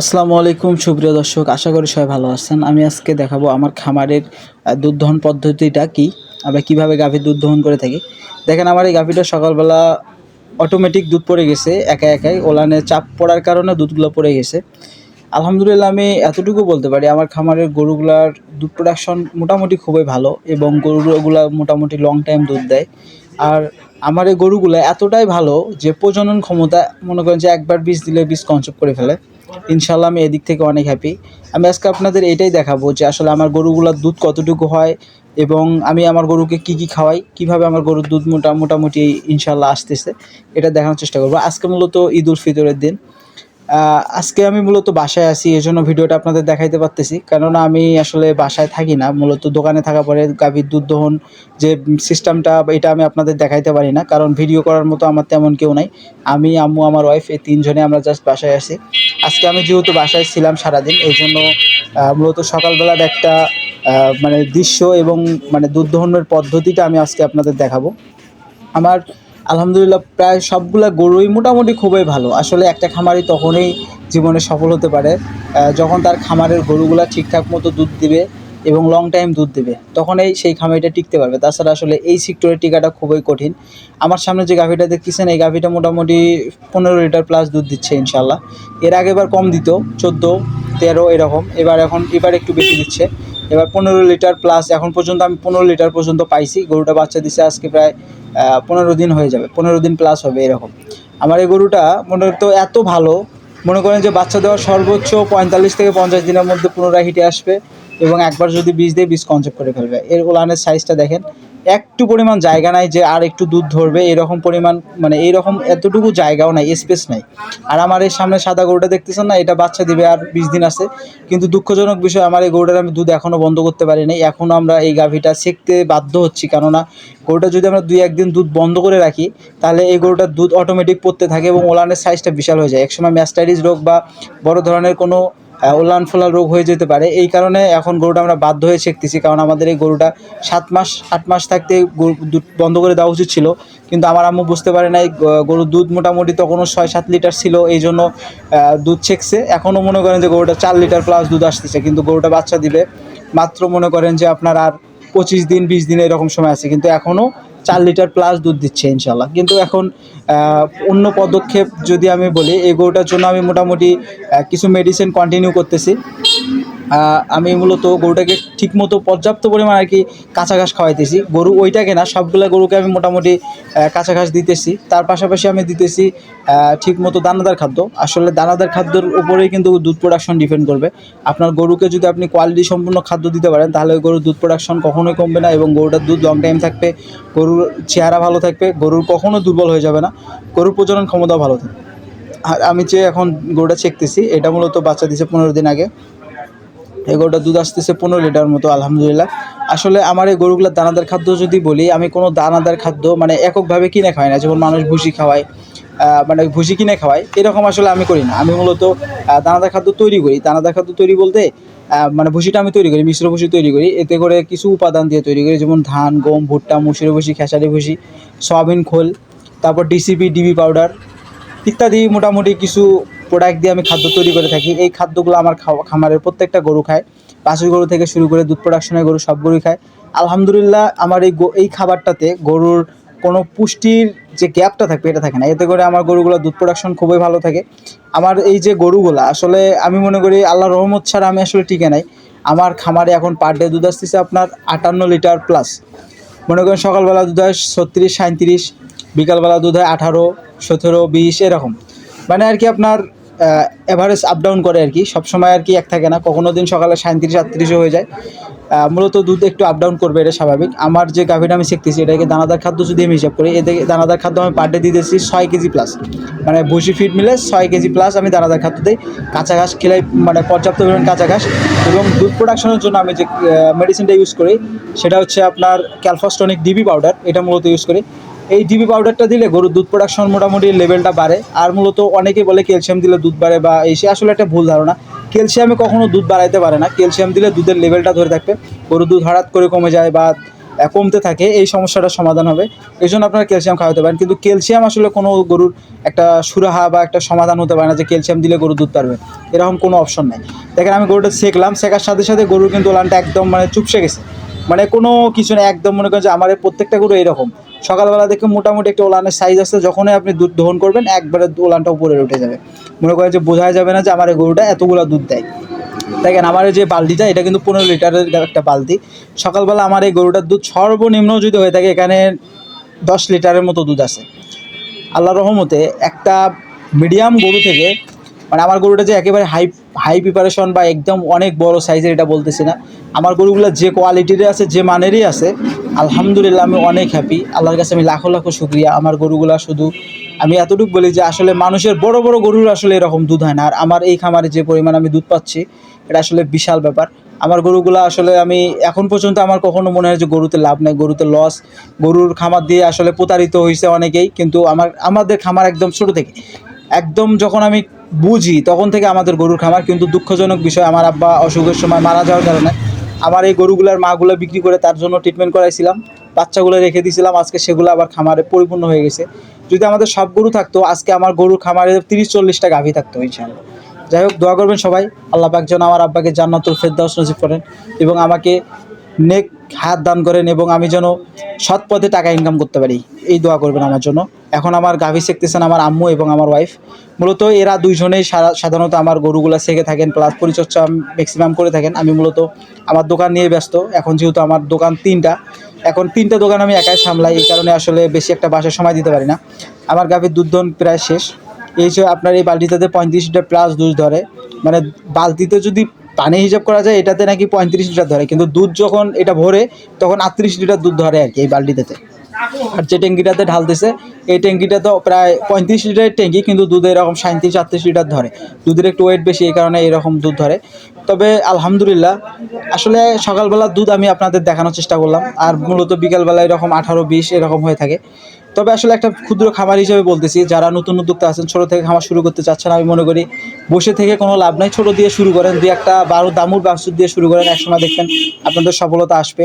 আসসালামু আলাইকুম, সুপ্রিয় দর্শক, আশা করি সবাই ভালো আছেন। আমি আজকে দেখাবো আমার খামারের দুধ দহন পদ্ধতিটা কি আমরা কীভাবে গাভীর দুধ দহন করে থাকি। দেখেন, আমার এই গাভীটা সকালবেলা অটোমেটিক দুধ পড়ে গেছে একা একাই। ওলানে চাপ পড়ার কারণে দুধগুলো পড়ে গেছে। আলহামদুলিল্লাহ, আমি এতটুকু বলতে পারি, আমার খামারের গরুগুলার দুধ প্রোডাকশন মোটামুটি খুবই ভালো এবং গরুগুলা মোটামুটি লং টাইম দুধ দেয়। আর আমার এই গরুগুলো এতটাই ভালো যে প্রজনন ক্ষমতা, মনে করেন যে একবার বীজ দিলে বীজ কনসেপ্ট করে ফেলে। ইনশাল্লাহ আমি এদিক থেকে অনেক হ্যাপি আমি আজকে আপনাদের এটাই দেখাবো যে আসলে আমার গরুগুলোর দুধ কতটুকু হয় এবং আমি আমার গরুকে কি কি খাওয়াই, কীভাবে আমার গরুর দুধ মোটা মোটামুটি ইনশাল্লাহ আসতেছে, এটা দেখানোর চেষ্টা করব। আজকে মূলত ঈদ উল ফিতরের দিন। আজকে আমি মূলত বাসায় আছি এই জন্য ভিডিওটা আপনাদের দেখাইতে পারতেছি। কেননা আমি আসলে বাসায় থাকি না, মূলত দোকানে থাকা পরে গাভীর দুধ দহন যে সিস্টেমটা এটা আমি আপনাদের দেখাইতে পারি না, কারণ ভিডিও করার মতো আমার তেমন কেউ নাই। আমি, আম্মু, আমার ওয়াইফ এই তিনজনে আমরা জাস্ট বাসায় আছি। আজকে আমি যেহেতু বাসায় ছিলাম সারাদিন এই জন্য মূলত সকালবেলার একটা মানে দৃশ্য এবং মানে দুধ দহনের পদ্ধতিটা আমি আজকে আপনাদের দেখাবো। আমার আলহামদুলিল্লাহ, প্রায় সবগুলা গরুই মোটামুটি খুবই ভালো। আসলে একটা খামারই তখনই জীবনে সফল হতে পারে। যখন তার খামারের গরুগুলা ঠিকঠাক মতো দুধ দিবে এবং লং টাইম দুধ দেবে, তখনই সেই খামারিটা টিকতে পারবে। তাছাড়া আসলে এই সেক্টরে টিকাটা খুবই কঠিন। আমার সামনে যে গাভিটা দেখতেছেন, এই গাভিটা মোটামুটি পনেরো লিটার প্লাস দুধ দিচ্ছে ইনশাল্লাহ এর আগে এবার কম দিত, চোদ্দ, তেরো এরকম। এবার এখন এবার একটু বেশি দিচ্ছে। এবার পনেরো লিটার প্লাস এখন পর্যন্ত আমি পনেরো লিটার পর্যন্ত পাইছি। গরুটা বাচ্চা দিছে আজকে প্রায় পনেরো দিন হয়ে যাবে, পনেরো দিন প্লাস হবে এরকম। আমার এই গরুটা মনে তো এত ভালো, মনে করেন যে বাচ্চা দেওয়ার সর্বোচ্চ পঁয়তাল্লিশ থেকে পঞ্চাশ দিনের মধ্যে পুনরায় হিটে আসবে এবং একবার যদি বীজ দিয়ে বীজ কনসেপ্ট করে ফেলবে। এর ওলানের সাইজটা দেখেন একটু পরিমাণ জায়গা নাই যে আর একটু দুধ ধরবে, এরকম পরিমাণ মানে এইরকম এতটুকু জায়গাও নাই স্পেস নাই। আর আমার এই সামনে সাদা গরুটা দেখতেছেন না? এটা বাচ্চা দিবে আর বিশ দিন আছে। কিন্তু দুঃখজনক বিষয়, আমার এই গরুটার আমি দুধ এখনও বন্ধ করতে পারি নাই এখনও আমরা এই গাভীটা শেখতে বাধ্য হচ্ছি। কেননা গরুটা যদি আমরা দুই একদিন দুধ বন্ধ করে রাখি, তাহলে এই গরুটার দুধ অটোমেটিক পড়তে থাকে এবং ওলানের সাইজটা বিশাল হয়ে যায়। একসময় ম্যাস্টাইটিস রোগ বা বড় ধরনের কোনো ওলান ফোলার রোগ হয়ে যেতে পারে। এই কারণে এখন গরুটা আমরা বাধ্য হয়ে শেখতেছি কারণ আমাদের এই গরুটা সাত মাস, আট মাস থাকতে বন্ধ করে দেওয়া উচিত ছিল। কিন্তু আমার আম্মু বুঝতে পারে নাই গরুর দুধ মোটামুটি তখনও ছয়, সাত লিটার ছিল, এই জন্য দুধ ছেঁকছে। এখনও মনে করেন যে গরুটা চার লিটার প্লাস দুধ আসতেছে, কিন্তু গরুটা বাচ্চা দিবে। মাত্র মনে করেন যে আপনার আর পঁচিশ দিন, বিশ দিন এরকম সময় আছে। কিন্তু এখনও চার লিটার প্লাস দুধ দিচ্ছে ইনশাল্লাহ কিন্তু এখন অন্য পদক্ষেপ যদি আমি বলি এই গরুটার জন্য আমি মোটামুটি কিছু মেডিসিন কন্টিনিউ করতেছি। আমি মূলত গরুটাকে ঠিকমতো পর্যাপ্ত পরিমাণ আর কি কাঁচা ঘাস খাওয়াইতেছি। গরু ওইটাকে না সবগুলো গরুকে আমি মোটামুটি কাঁচা ঘাস দিতেছি। তার পাশাপাশি আমি দিতেছি ঠিকমতো দানাদার খাদ্য। আসলে দানাদার খাদ্যের উপরেই কিন্তু দুধ প্রোডাকশন ডিপেন্ড করবে। আপনার গরুকে যদি আপনি কোয়ালিটি সম্পূর্ণ খাদ্য দিতে পারেন, তাহলে গরুর দুধ প্রোডাকশন কখনোই কমবে না এবং গরুটার দুধ লং টাইম থাকবে, গরুর চেহারা ভালো থাকবে, গরুর কখনো দুর্বল হয়ে যাবে না, গরুর প্রজনন ক্ষমতা ভালো থাকবে। আর আমি যে এখন গরুটা চেকতেছি এটা মূলত বাচ্চা দিছে পনেরো দিন আগে। এই গরুটা দুধ আসতেছে পনেরো লিটার মতো, আলহামদুলিল্লাহ। আসলে আমার এই গরুগুলোর দানাদার খাদ্য যদি বলি, আমি কোনো দানাদার খাদ্য মানে এককভাবে কিনে খাই না। যেমন মানুষ ভুসি খাওয়ায় মানে ভুসি কিনে খাওয়াই এরকম আসলে আমি করি না। আমি মূলত দানাদার খাদ্য তৈরি করি। দানাদার খাদ্য তৈরি বলতে মানে ভুসিটা আমি তৈরি করি, মিশ্র ভুসি তৈরি করি। এতে করে কিছু উপাদান দিয়ে তৈরি করি, যেমন ধান, গম, ভুট্টা, মুসুরি ভুসি, খেসারি ভুসি, সয়াবিন খোল, তারপর ডিসিপি ডিবি পাউডার ইত্যাদি মোটামুটি কিছু প্রোডাক্ট দিয়ে আমি খাদ্য তৈরি করে থাকি। এই খাদ্যগুলো আমার খামারের প্রত্যেকটা গরু খায়। বাছুর গরু থেকে শুরু করে দুধ প্রোডাকশনের গরু সব গরুই খায়। আলহামদুলিল্লাহ আমার এই এই খাবারটাতে গরুর কোনো পুষ্টির যে গ্যাপটা থাকবে এটা থাকে না। এতে করে আমার গরুগুলো দুধ প্রোডাকশন খুবই ভালো থাকে। আমার এই যে গরুগুলো, আসলে আমি মনে করি আল্লাহ রহমত ছাড়া আমি আসলে টিকে নাই। আমার খামারে এখন পার ডে দুধ আসতেছে আপনার আটান্ন লিটার প্লাস মনে করেন সকালবেলা দুধ হয় ছত্রিশ সাঁত্রিশ বিকালবেলা দুধ হয় আঠারো, সতেরো, বিশ, এরকম। মানে আর কি আপনার অ্যাভারেজ আপ ডাউন করে আর কি। সবসময় আর কি এক থাকে না। কখনো দিন সকালে সাঁত্রিশ আটত্রিশও হয়ে যায়। মূলত দুধ একটু আপ ডাউন করবে, এটা স্বাভাবিক। আমার যে গাভীটা আমি শিখতেছি, এটাকে দানাদার খাদ্য যদি আমি হিসাব করি, এতে দানাদার খাদ্য আমি পার ডে দিতেছি ছয় কেজি প্লাস মানে ভুসি ফিড মিলে ছয় কেজি প্লাস আমি দানাদার খাদ্য দিই। কাঁচা ঘাস খেলাই মানে পর্যাপ্ত পরিমাণ কাঁচা ঘাস। এবং দুধ প্রোডাকশনের জন্য আমি যে মেডিসিনটা ইউজ করি, সেটা হচ্ছে আপনার ক্যালফাস্টনিক ডিবি পাউডার এটা মূলত ইউজ করি। এই ডিবি পাউডারটা দিলে গরুর দুধ প্রোডাকশন মোটামুটি লেভেলটা বাড়ে। আর মূলত অনেকে বলে ক্যালসিয়াম দিলে দুধ বাড়ে বা এই সে আসলে একটা ভুল ধারণা। ক্যালসিয়ামে কখনো দুধ বাড়াইতে পারে না। ক্যালসিয়াম দিলে দুধের লেভেলটা ধরে থাকবে। গরুর দুধ হঠাৎ করে কমে যায় বা কমতে থাকে, এই সমস্যাটার সমাধান হবে। এই জন্য আপনারা ক্যালসিয়াম খাওয়াতে পারেন। কিন্তু ক্যালসিয়াম আসলে কোনো গরুর একটা সুরাহা বা একটা সমাধান হতে পারে না যে ক্যালসিয়াম দিলে গরু দুধ পারবে এরকম কোনো অপশন নেই। দেখেন, আমি গরুটা সেকলাম। শেখার সাথে সাথে গরুর কিন্তু ওলানটা একদম মানে চুপসে গেছে। মানে কোনো কিছু না একদম মনে করেন যে আমার প্রত্যেকটা গরু এরকম সকালবেলা দেখে মোটামুটি একটা ওলানের সাইজ আসছে যখনই আপনি দুধ দহন করবেন, একবারে ওলানটা উপরে উঠে যাবে। মনে করেন যে বোঝা যাবে না যে আমার এই গরুটা এতগুলো দুধ দেয়। দেখেন, আমার যে বালতিটা, এটা কিন্তু পনেরো লিটারের একটা বালতি। সকালবেলা আমার এই গরুটার দুধ সর্বনিম্ন যদি হয়ে থাকে, এখানে দশ লিটারের মতো দুধ আছে। আল্লাহ রহমতে একটা মিডিয়াম গরু থেকে মানে আমার গরুটা যে একেবারে হাই হাই প্রিপারেশন বা একদম অনেক বড় সাইজের এটা বলতেছি না। আমার গরুগুলো যে কোয়ালিটির আছে, যে মানেরই আছে, আলহামদুলিল্লাহ আমি অনেক হ্যাপি আল্লাহর কাছে আমি লাখো লাখো শুক্রিয়া। আমার গরুগুলা শুধু আমি এতটুকু বলি যে আসলে মানুষের বড় বড় গরুর আসলে এরকম দুধ হয় না। আর আমার এই খামারে যে পরিমাণ আমি দুধ পাচ্ছি, এটা আসলে বিশাল ব্যাপার। আমার গরুগুলো আসলে আমি এখন পর্যন্ত আমার কখনো মনে হয় যে গরুতে লাভ নেই, গরুতে লস গরুর খামার দিয়ে আসলে প্রতারিত হয়েছে অনেকেই, কিন্তু আমার, আমাদের খামার একদম ছোটো থেকে। একদম যখন আমি বুঝি, তখন থেকে আমাদের গরুর খামার কিন্তু দুঃখজনক বিষয়। আমার আব্বা অসুখের সময় মারা যাওয়ার কারণে আমার এই গরুগুলার মাগুলো বিক্রি করে তার জন্য ট্রিটমেন্ট করাইছিলাম। বাচ্চাগুলো রেখে দিয়েছিলাম, আজকে সেগুলো আবার খামারে পরিপূর্ণ হয়ে গেছে। যদি আমাদের সব গরু থাকতো, আজকে আমার গরুর খামারে তিরিশ চল্লিশটা গাভী থাকতো ইনশাআল্লাহ। যাই হোক, দোয়া করবেন সবাই। আল্লাহ পাক যেন আমার আব্বাকে জান্নাতুল ফেরদাউস নসিব করেন এবং আমাকে নেক হাত দান করেন এবং আমি যেন সৎ পথে টাকা ইনকাম করতে পারি। এই দোয়া করবেন আমার জন্য। এখন আমার গাভী শিখতেছেন আমার আম্মু এবং আমার ওয়াইফ মূলত এরা দুইজনেই সাধারণত আমার গরুগুলা শেখে থাকেন প্লাস পরিচর্যা ম্যাক্সিমাম করে থাকেন। আমি মূলত আমার দোকান নিয়ে ব্যস্ত। এখন যেহেতু আমার দোকান তিনটা, এখন তিনটা দোকান আমি একাই সামলাই। এই কারণে আসলে বেশি একটা বাসায় সময় দিতে পারি না। আমার গাভীর দুধ দহন প্রায় শেষ। এই যে আপনার এই বালতিটাতে পঁয়ত্রিশ প্লাস দুধ ধরে। মানে বালতিতে যদি পানি হিসাব করা যায় এটাতে নাকি পঁয়ত্রিশ লিটার ধরে, কিন্তু দুধ যখন এটা ভরে, তখন আটত্রিশ লিটার দুধ ধরে আর কি এই বালতিটাতে। আর যে ট্যাঙ্কিটাতে ঢালতেছে এই ট্যাঙ্কিটা তো প্রায় পঁয়ত্রিশ লিটারের ট্যাঙ্কি, কিন্তু দুধে এরকম সাঁত্রিশ আটত্রিশ লিটার ধরে। দুধের একটু ওয়েট বেশি, এই কারণে এরকম দুধ ধরে। তবে আলহামদুলিল্লাহ, আসলে সকালবেলা দুধ আমি আপনাদের দেখানোর চেষ্টা করলাম। আর মূলত বিকালবেলা এরকম আঠারো, বিশ এরকম হয়ে থাকে। তবে আসলে একটা ক্ষুদ্র খামার হিসেবে বলতেছি, যারা নতুন উদ্যোক্তা আছেন, ছোটো থেকে খামার শুরু করতে চাচ্ছেন, আমি মনে করি বসে থেকে কোনো লাভ নাই। ছোটো দিয়ে শুরু করেন, দুই একটা বারো দামুর বাসুর দিয়ে শুরু করেন, একসময় দেখবেন আপনাদের সফলতা আসবে।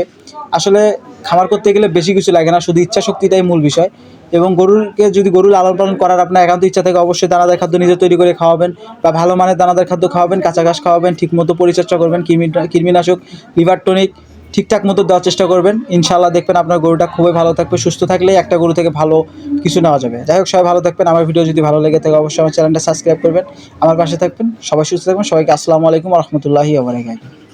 আসলে খামার করতে গেলে বেশি কিছু লাগে না, শুধু ইচ্ছা শক্তিটাই মূল বিষয়। এবং গরুরকে যদি গরু লালন পালন করার আপনার একান্ত ইচ্ছা থাকে, অবশ্যই দানাদার খাদ্য নিজে তৈরি করে খাওয়াবেন বা ভালো মানের দানাদার খাদ্য খাওয়াবেন, কাঁচা ঘাস খাওয়াবেন, ঠিকমতো পরিচর্যা করবেন কৃমি কৃমিনাশক, লিভার টনিক ঠিকঠাক মতো দেওয়ার চেষ্টা করবেন। ইনশাল্লাহ দেখবেন আপনার গরুটা খুবই ভালো থাকবে, সুস্থ থাকলেই একটা গরু থেকে ভালো কিছু নেওয়া যাবে। যাই হোক, সবাই ভালো থাকবেন। আমার ভিডিও যদি ভালো লেগে থাকে, অবশ্যই আমার চ্যানেলটা সাবস্ক্রাইব করবেন। আমার পাশে থাকবেন। সবাই সুস্থ থাকবেন। সবাইকে আসসালামু আলাইকুম রহমতুল্লাহি আবরাকাতুহু